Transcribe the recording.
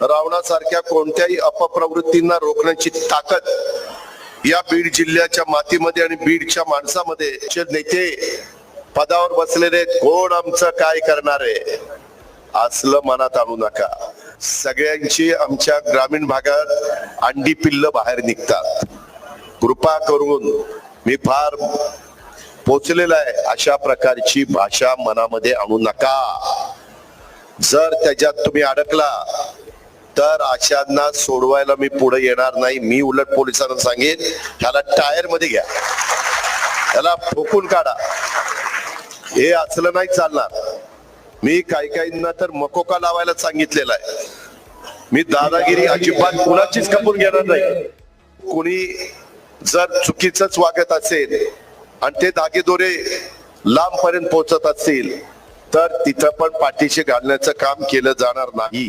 रावणासारख्या कोणत्याही अपप्रवृत्तींना रोखण्याची ताकद या बीड जिल्ह्याच्या मातीमध्ये आणि बीडच्या माणसामध्ये चे नेते पदावर बसलेले कोण आमचं काय करणार आहे? असलं मनात आणू नका. सगळ्यांची आमच्या ग्रामीण भागात अंडी पिल्ल बाहेर निघतात. कृपा करून मी फार पोचलेला आहे अशा प्रकारची भाषा मनामध्ये आणू नका. जर त्याच्यात तुम्ही अडकला तर अशांना सोडवायला मी पुढे येणार नाही. मी उलट पोलिसांना सांगेन ह्याला टायरमध्ये घ्या. त्याला ठोकून काढा. हे असलं नाही चालणार. मी काही काहींना तर मकोका लावायला सांगितलेला आहे. मी दादागिरी अजिबात कुणाचीच कपून घेणार नाही. कोणी जर चुकीच वागत असेल आणि ते धागेदोरे लांब पर्यंत पोहोचत असतील तर तिथं पण पाठीशी घालण्याचं काम केलं जाणार नाही.